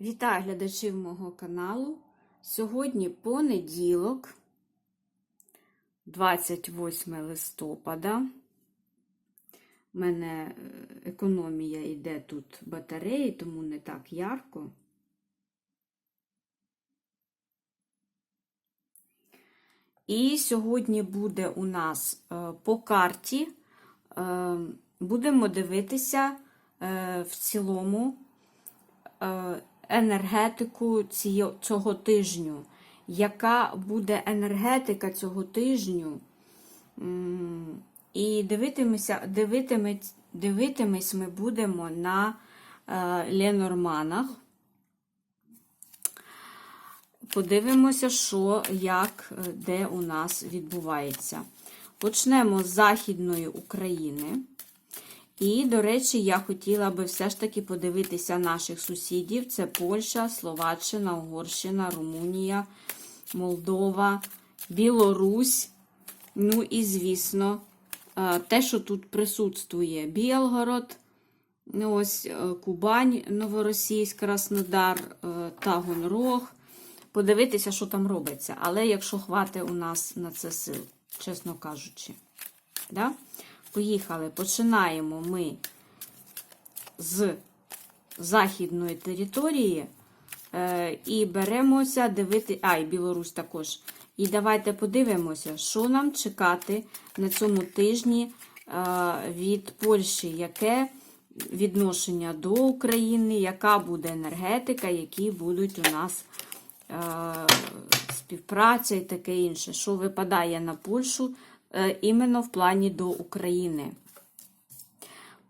Вітаю глядачів мого каналу. Сьогодні понеділок, 28 листопада. У мене е, економія йде тут батареї, тому не так ярко. І сьогодні буде у нас е, по карті, е, будемо дивитися в цілому енергетику цього тижню. Яка буде енергетика цього тижню? І дивитимемося, дивитимець, дивитимось ми будемо на е, Ленорманах. Подивимося, що, як, е, де у нас відбувається. Почнемо з Західної України. І, до речі, я хотіла би все ж таки подивитися наших сусідів: це Польща, Словаччина, Угорщина, Румунія, Молдова, Білорусь. Ну і, звісно, е, те, що тут присутствує: Білгород, ну, ось е, Кубань, Новоросійськ, Краснодар, е, Таганрог. Подивитися, що там робиться. Але якщо хватить у нас на це сил, чесно кажучи. Да? Поїхали. Починаємо ми з західної території е, і беремося дивити. А, і Білорусь також. І давайте подивимося, що нам чекати на цьому тижні е, від Польщі, яке відношення до України, яка буде енергетика, які будуть у нас е, співпраця і таке інше, що випадає на Польщу іменно в плані до України.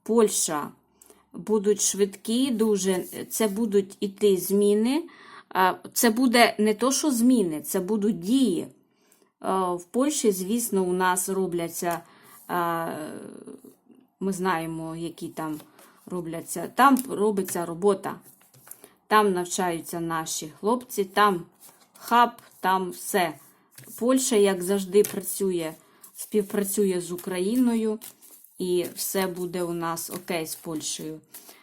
Польща будуть швидкі, дуже це будуть іти зміни. Е, Це буде не то, що зміни, це будуть дії. Е, В Польщі, звісно, у нас робляться, е, ми знаємо, які там робляться. Там робиться робота. Там навчаються наші хлопці, там хаб, там все. Польща, як завжди, працює, співпрацює з Україною, і все буде у нас окей з Польщею.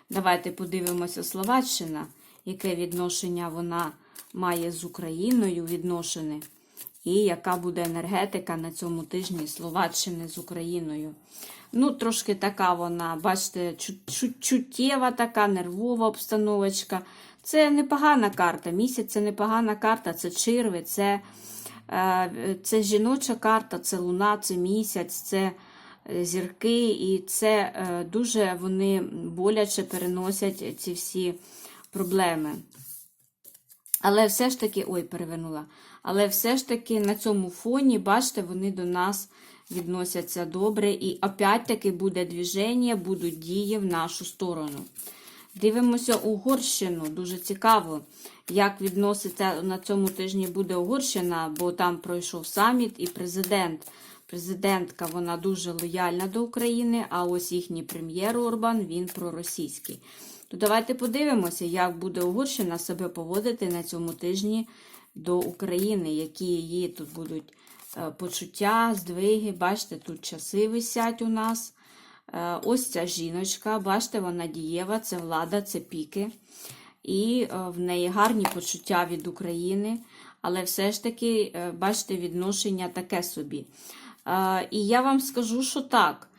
Давайте подивимося Словаччина, яке відношення вона має з Україною відношені, і яка буде енергетика на цьому тижні Словаччини з Україною. Ну, трошки така вона, бачите, чу- чу- чуттєва така, нервова обстановочка. Це непогана карта. Місяць це непогана карта, це черви, це, це жіноча карта, це луна, це місяць, це е, зірки, і це е, дуже вони боляче переносять ці всі проблеми. Але все ж таки, ой, перевернула. Але все ж таки на цьому фоні, бачите, вони до нас відносяться добре. І опять-таки буде движення, будуть дії в нашу сторону. Дивимося Угорщину. Дуже цікаво, як відноситься на цьому тижні буде Угорщина, бо там пройшов саміт і президент. Президентка вона дуже лояльна до України, а ось їхній прем'єр Орбан він проросійський. То давайте подивимося, як буде Угорщина себе поводити на цьому тижні до України, які її тут будуть е, почуття, здвиги. Бачите, тут часи висять у нас. Е, Ось ця жіночка, бачите, вона дієва, це влада, це піки. І е, в неї гарні почуття від України, але все ж таки, е, бачите, відношення таке собі. Е, І я вам скажу, що так.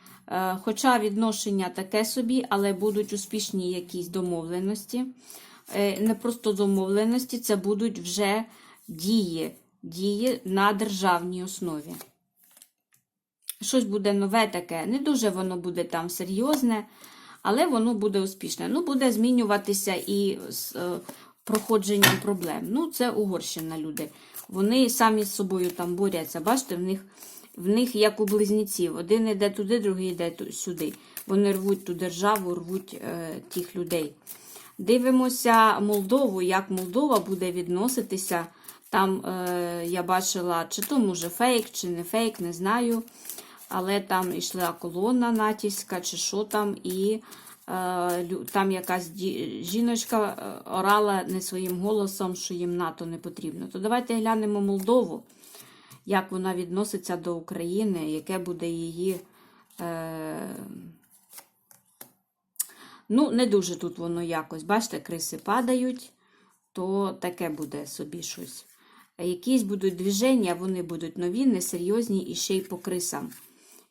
Хоча відношення таке собі, але будуть успішні якісь домовленості. Не просто домовленості, це будуть вже дії, дії на державній основі. Щось буде нове таке. Не дуже воно буде там серйозне, але воно буде успішне. Ну, буде змінюватися і з е, проходженням проблем. Ну, це Угорщина, люди. Вони самі з собою там борються. Бачите, в них, в них як у близнеців. Один йде туди, другий йде сюди. Вони рвуть ту державу, рвуть е, тих людей. Дивимося Молдову, як Молдова буде відноситися. Там е, я бачила, чи то може фейк, чи не фейк, не знаю. Але там йшла колона натівська, чи що там, і е, там якась жіночка е, орала не своїм голосом, що їм НАТО не потрібно. То давайте глянемо Молдову, як вона відноситься до України, яке буде її. Е, Ну, не дуже тут воно якось. Бачите, криси падають. то таке буде собі щось. Якісь будуть движення, вони будуть нові, несерйозні і ще й по крисам.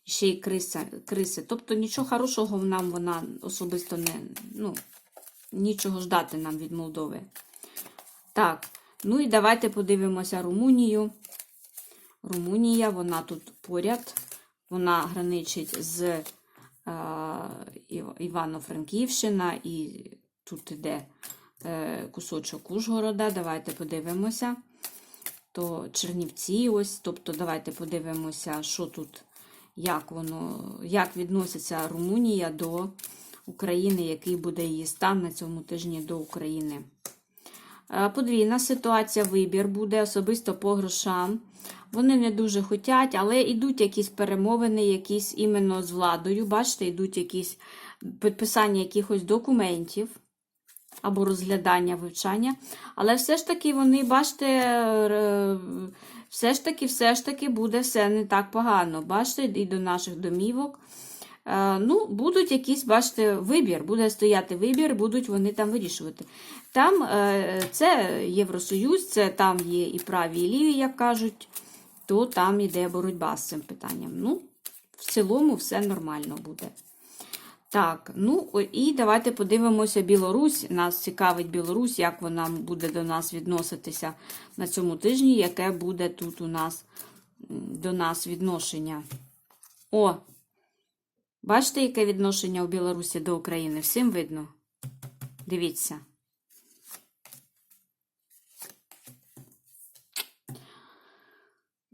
Ще й криса, криси. Тобто нічого хорошого нам вона особисто не. Ну, нічого ждати нам від Молдови. Так, ну і давайте подивимося Румунію. Румунія, вона тут поряд. Вона граничить з е, Івано-Франківщина і тут іде е, кусочок Ужгорода. Давайте подивимося. То Чернівці, ось. Тобто, давайте подивимося, що тут, як воно, як відноситься Румунія до України, який буде її стан на цьому тижні до України. Е, Подвійна ситуація, вибір буде особисто по грошам. Вони не дуже хотять, але йдуть якісь перемовини, якісь іменно з владою. Бачите, йдуть якісь підписання якихось документів або розглядання, вивчання. Але все ж таки вони, бачите, все ж таки, все ж таки буде все не так погано. Бачите, і до наших домівок. Е, Ну, будуть якісь, бачите, вибір, буде стояти вибір, будуть вони там вирішувати. Там е, це Євросоюз, це там є і праві, і ліві, як кажуть, то там іде боротьба з цим питанням. Ну, в цілому все нормально буде. Так, ну і давайте подивимося Білорусь. Нас цікавить Білорусь, як вона буде до нас відноситися на цьому тижні, яке буде тут у нас до нас відношення. О! Бачите, яке відношення у Білорусі до України? Всім видно? Дивіться.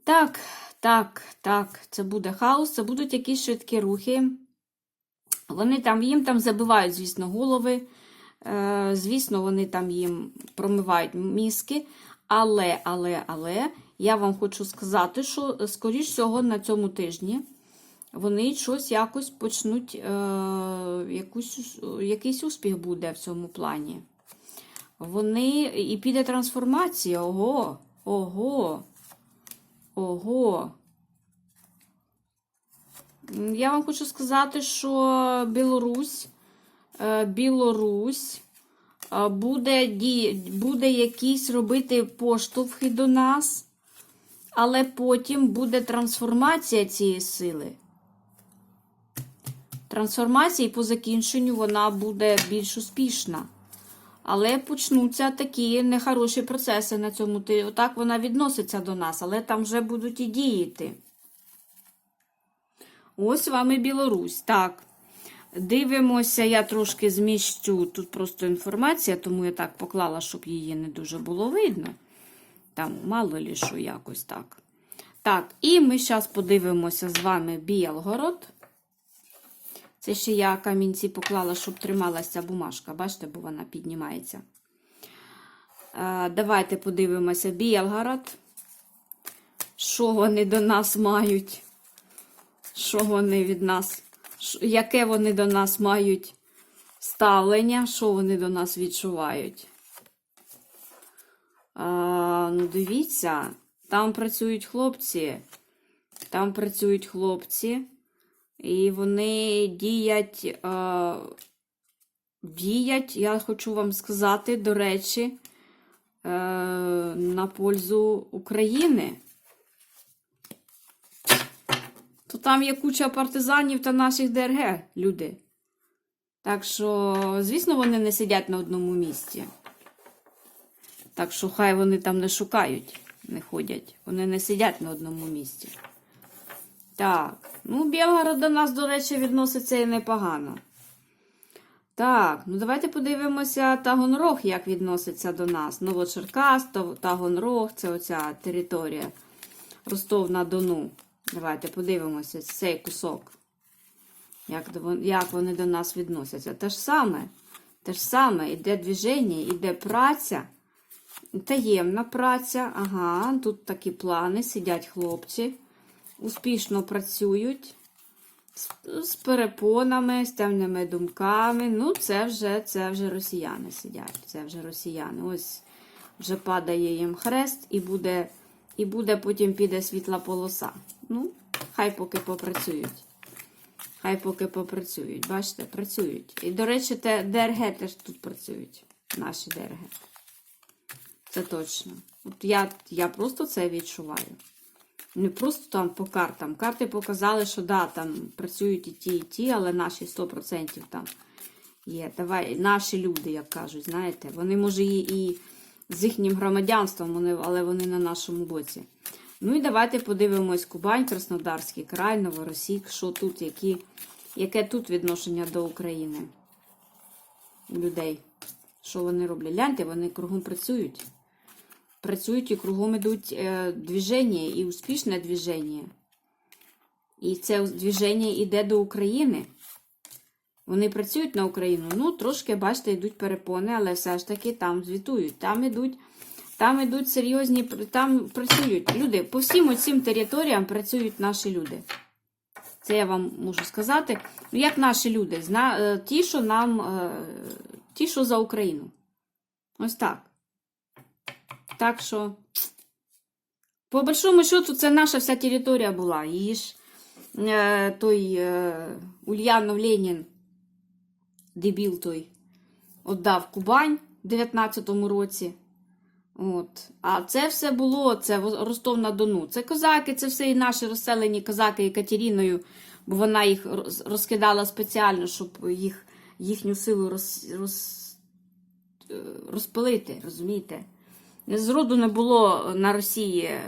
Так, так, так, це буде хаос, це будуть якісь швидкі рухи. Вони там, їм там забивають, звісно, голови. Е, звісно, вони там їм промивають мізки. Але, але, але, я вам хочу сказати, що, скоріш всього, на цьому тижні вони щось якось почнуть, е, якусь, якийсь успіх буде в цьому плані. Вони і піде трансформація. Ого, ого, ого. Я вам хочу сказати, що Білорусь, е, Білорусь е, буде, буде якісь робити поштовхи до нас, але потім буде трансформація цієї сили. Трансформація і по закінченню вона буде більш успішна. Але почнуться такі нехороші процеси на цьому. Отак вона відноситься до нас, але там вже будуть і діяти. Ось вам і Білорусь. Так. Дивимося, я трошки зміщу. Тут просто інформація, тому я так поклала, щоб її не дуже було видно. Там мало лі що якось так. Так, і ми зараз подивимося з вами Білгород. Це ще я камінці поклала, щоб трималася бумажка. Бачите, бо вона піднімається. Давайте подивимося Білгород. Що вони до нас мають? Що вони від нас, яке вони до нас мають ставлення, що вони до нас відчувають? А, ну, дивіться, там працюють хлопці. Там працюють хлопці. І вони діять, е, діять, я хочу вам сказати, до речі, е, на пользу України. То там є куча партизанів та наших ДРГ, люди. Так що, звісно, вони не сидять на одному місці. Так що хай вони там не шукають, не ходять. Вони не сидять на одному місці. Так, ну, Білгород до нас, до речі, відноситься і непогано. Так, ну давайте подивимося Тагонрог, як відноситься до нас. Новочеркас, Тагонрог, це оця територія. Ростов на Дону. Давайте подивимося цей кусок. Як, як вони до нас відносяться. Те ж саме. Те ж саме, іде движення, іде праця. Таємна праця. Ага, тут такі плани, сидять хлопці. Успішно працюють з, з перепонами, з темними думками. Ну, це вже, це вже росіяни сидять. Це вже росіяни. Ось вже падає їм хрест, і буде, і буде потім піде світла полоса. Ну, хай поки попрацюють. Хай поки попрацюють. Бачите, працюють. І, до речі, те, ДРГ теж тут працюють. Наші ДРГ. Це точно. От я, я просто це відчуваю. Не просто там по картам. Карти показали, що да, там працюють і ті, і ті, але наші 100% там є. Давай, наші люди, як кажуть, знаєте, вони, може, і, і з їхнім громадянством, але вони на нашому боці. Ну і давайте подивимось Кубань, Краснодарський край, Новоросійськ, що тут, які, яке тут відношення до України людей. Що вони роблять? Гляньте, вони кругом працюють. Працюють і кругом ідуть е, движення, і успішне движення. І це движення йде до України. Вони працюють на Україну. Ну, трошки, бачите, йдуть перепони, але все ж таки там звітують. Там ідуть, там ідуть серйозні, там працюють люди. По всім оцим територіям працюють наші люди. Це я вам можу сказати. Ну, як наші люди, е, ті, що нам, е, ті, що за Україну. Ось так. Так що, по большому счету, це наша вся територія була. Її ж е, той Ульянов Ленін, дебіл той, віддав Кубань в 19-му році. От. А це все було, це в- Ростов-на-Дону. Це козаки, це все і наші розселені козаки Екатеріною, бо вона їх розкидала спеціально, щоб їх, їхню силу роз, роз, е, розпилити, розумієте? Зроду не було на Росії е,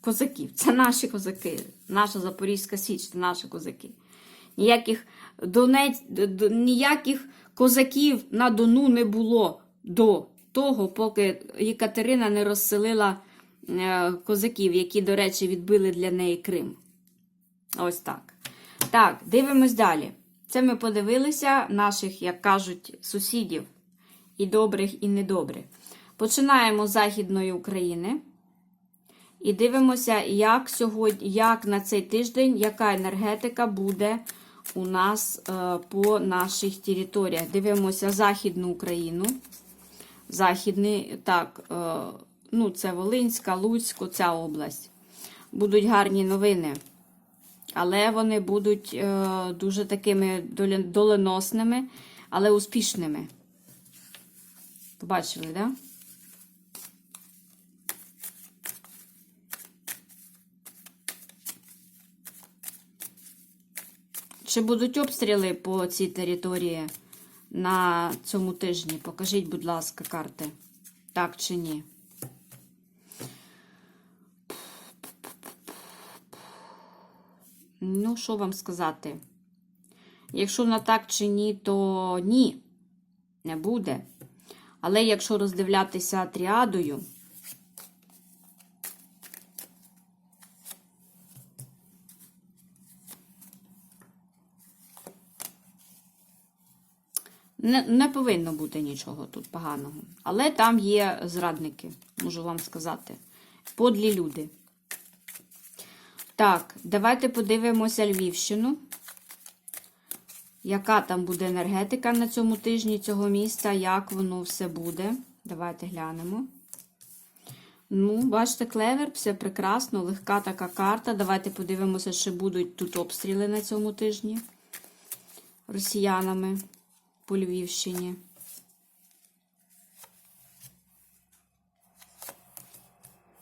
козаків. Це наші козаки. Наша Запорізька Січ, це наші козаки. Ніяких, Донець, ніяких козаків на Дону не було до того, поки Єкатерина не розселила е, козаків, які, до речі, відбили для неї Крим. Ось так. Так, дивимось далі. Це ми подивилися наших, як кажуть, сусідів, і добрих, і недобрих. Починаємо з Західної України. І дивимося, як сьогодні, як на цей тиждень, яка енергетика буде у нас е, по наших територіях. Дивимося Західну Україну. Західний, так, е, ну, це Волинська, Луцьк, ця область. Будуть гарні новини. Але вони будуть е, дуже такими доленосними, але успішними. Побачили, так? Да? Чи будуть обстріли по цій території на цьому тижні? Покажіть, будь ласка, карти. Так чи ні? Ну, що вам сказати? Якщо на так чи ні, то ні, не буде. Але якщо роздивлятися тріадою, Не, не повинно бути нічого тут поганого. Але там є зрадники, можу вам сказати. Подлі люди. Так, давайте подивимося Львівщину. Яка там буде енергетика на цьому тижні цього міста, як воно все буде. Давайте глянемо. Ну, бачите, клевер, все прекрасно, легка така карта. Давайте подивимося, чи будуть тут обстріли на цьому тижні росіянами по Львівщині.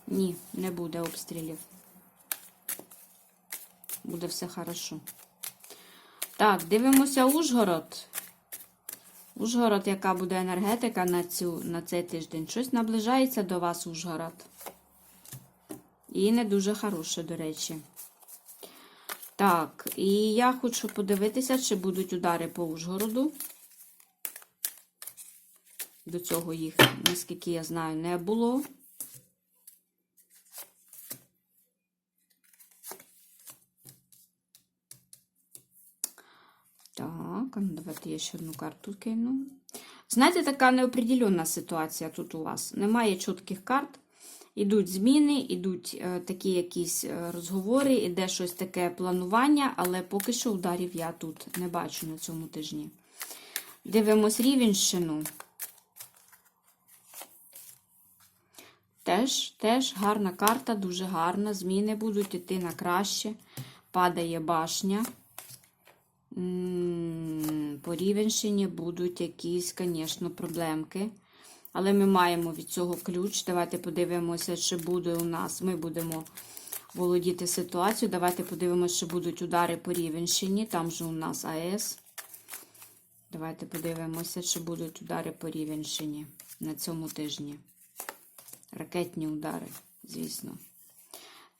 Ні, не буде обстрілів. Буде все хорошо. Так, дивимося Ужгород. Ужгород, яка буде енергетика на, цю, на цей тиждень? Щось наближається до вас, Ужгород. І не дуже хороше, до речі. Так, і я хочу подивитися, чи будуть удари по Ужгороду. До цього їх, наскільки я знаю, не було. Так, ну давайте я ще одну карту кину. Знаєте, така неопределенна ситуація тут у вас. Немає чітких карт. Ідуть зміни, ідуть е, такі якісь е, розговори, іде щось таке планування, але поки що ударів я тут не бачу на цьому тижні. Дивимось Рівенщину. Теж, теж гарна карта, дуже гарна. Зміни будуть йти на краще. Падає башня. По Рівенщині будуть якісь, звісно, проблемки. Але ми маємо від цього ключ. Давайте подивимося, чи буде у нас. Ми будемо володіти ситуацією. Давайте подивимося, чи будуть удари по Рівенщині. Там же у нас АЕС. Давайте подивимося, чи будуть удари по Рівенщині на цьому тижні. Ракетні удари, звісно.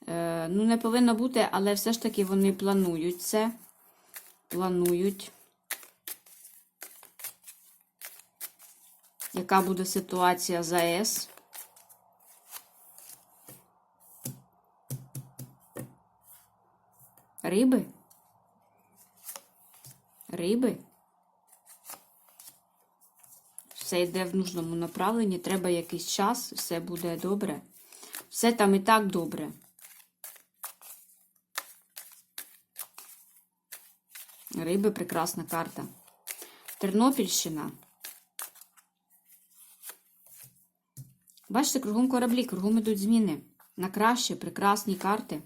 Е, ну, не повинно бути, але все ж таки вони планують це. Планують. Яка буде ситуація з АЕС? Риби? Риби? Все йде в нужному направленні, треба якийсь час, все буде добре. Все там і так добре. Риби прекрасна карта. Тернопільщина. Бачите, кругом кораблі, кругом ідуть зміни. На краще, прекрасні карти.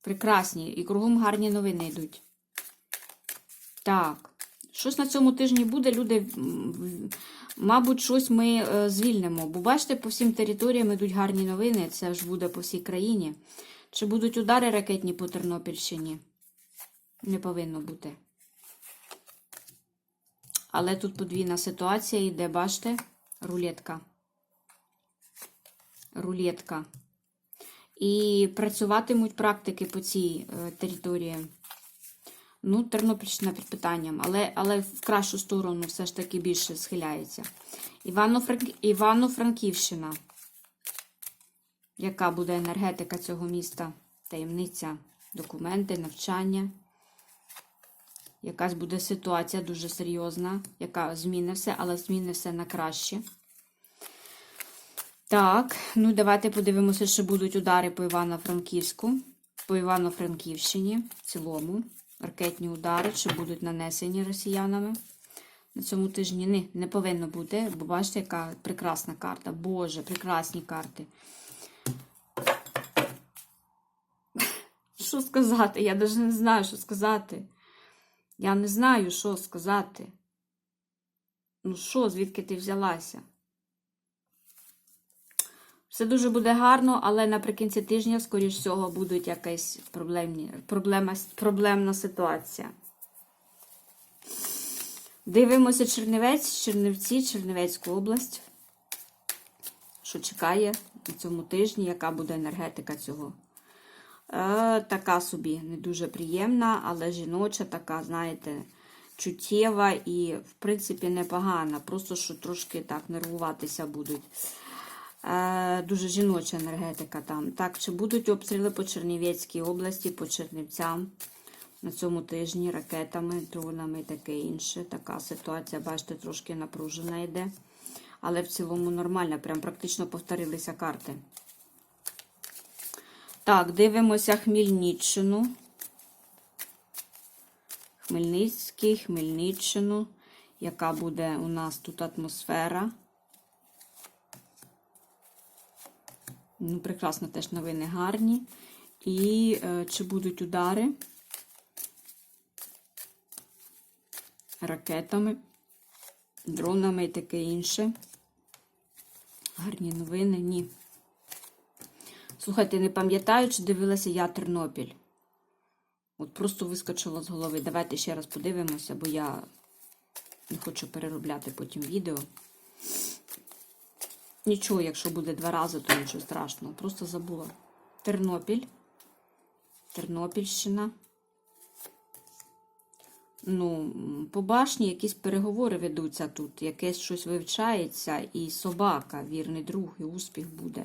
Прекрасні. І кругом гарні новини йдуть. Так. Щось на цьому тижні буде, люди, мабуть, щось ми е, звільнимо. Бо бачите, по всім територіям йдуть гарні новини. Це ж буде по всій країні. Чи будуть удари ракетні по Тернопільщині? Не повинно бути. Але тут подвійна ситуація йде, бачите, рулетка. Рулетка. І працюватимуть практики по цій е, території. Ну, Тернопільщина під питанням, але, але в кращу сторону все ж таки більше схиляється. Івано-Франк... Івано-Франківщина. Яка буде енергетика цього міста? Таємниця, документи, навчання. Якась буде ситуація дуже серйозна, яка зміни все, але зміни все на краще. Так, ну давайте подивимося, що будуть удари по Івано-Франківську, по Івано-Франківщині в цілому. Ракетні удари, чи будуть нанесені росіянами. На цьому тижні не, не повинно бути, бо бачите, яка прекрасна карта. Боже, прекрасні карти. Що сказати? Я навіть не знаю, що сказати. Я не знаю, що сказати. Ну що, звідки ти взялася? Все дуже буде гарно, але наприкінці тижня, скоріш всього, будуть якась проблемні, проблема, проблемна ситуація. Дивимося Чернівець, Чернівці, Чернівецьку область. Що чекає на цьому тижні, яка буде енергетика цього? Е, така собі не дуже приємна, але жіноча, така, знаєте, чуттєва і, в принципі, непогана. Просто що трошки так нервуватися будуть. Е, дуже жіноча енергетика там. Так, чи будуть обстріли по Чернівецькій області, по Чернівцям на цьому тижні ракетами, дронами і таке інше. Така ситуація, бачите, трошки напружена йде. Але в цілому нормальна, прям практично повторилися карти. Так, дивимося Хмельниччину. Хмельницький, Хмельниччину. Яка буде у нас тут атмосфера? Ну, прекрасно теж новини гарні. І е, чи будуть удари ракетами, дронами і таке інше. Гарні новини, ні. Слухайте, не пам'ятаю, чи дивилася я Тернопіль. От просто вискочила з голови. Давайте ще раз подивимося, бо я не хочу переробляти потім відео. Нічого, якщо буде два рази, то нічого страшного. Просто забула. Тернопіль. Тернопільщина. Ну, по башні якісь переговори ведуться тут, якесь щось вивчається, і собака, вірний друг, і успіх буде.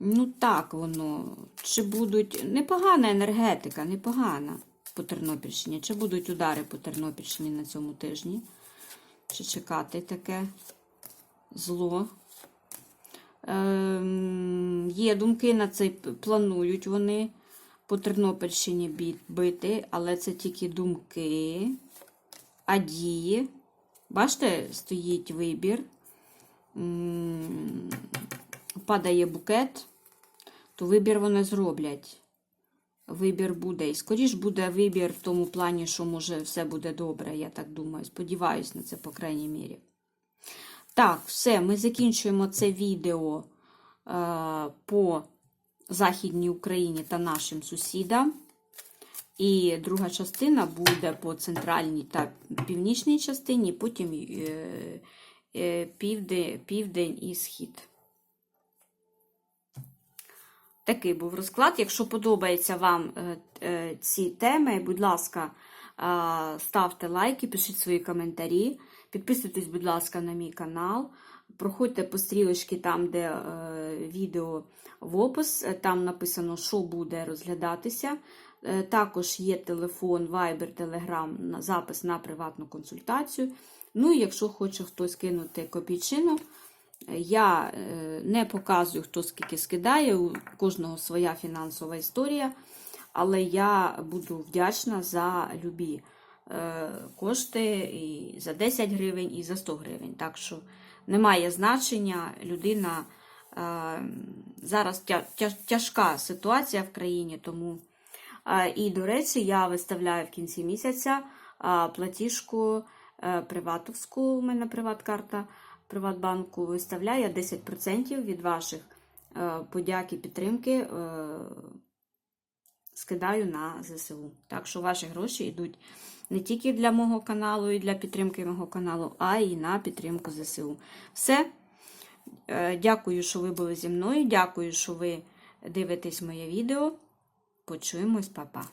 Ну, так воно. Чи будуть. Непогана енергетика, непогана по Тернопільщині. Чи будуть удари по Тернопільщині на цьому тижні? Чи чекати таке зло? Ем, є думки на це, планують вони по Тернопільщині бити, але це тільки думки, а дії. Бачите, стоїть вибір. Падає букет, то вибір вони зроблять. Вибір буде. І скоріш буде вибір в тому плані, що може все буде добре, я так думаю. Сподіваюсь на це, по крайній мірі. Так, все, ми закінчуємо це відео е, по Західній Україні та нашим сусідам. І друга частина буде по центральній та північній частині, потім е, е, південь, південь і схід. Такий був розклад. Якщо подобаються вам ці теми, будь ласка, ставте лайки, пишіть свої коментарі, підписуйтесь, будь ласка, на мій канал. Проходьте по стрілочці там, де е, відео в опис, е, там написано, що буде розглядатися. Е, Також є телефон, Viber, Telegram, на запис на приватну консультацію. Ну і якщо хоче хтось кинути копійчину, я е, не показую, хто скільки скидає, у кожного своя фінансова історія, але я буду вдячна за любі кошти і за 10 гривень, і за 100 гривень. Так що немає значення, людина е, зараз тя- тя- тяжка ситуація в країні, тому. Е, І, до речі, я виставляю в кінці місяця е, платіжку е, приватовську, у мене приват-карта Приватбанку виставляє 10% від ваших е, подяки, підтримки е, скидаю на ЗСУ. Так що ваші гроші йдуть не тільки для мого каналу і для підтримки мого каналу, а й на підтримку ЗСУ. Все. Е, Дякую, що ви були зі мною. Дякую, що ви дивитесь моє відео. Почуємось, па-па.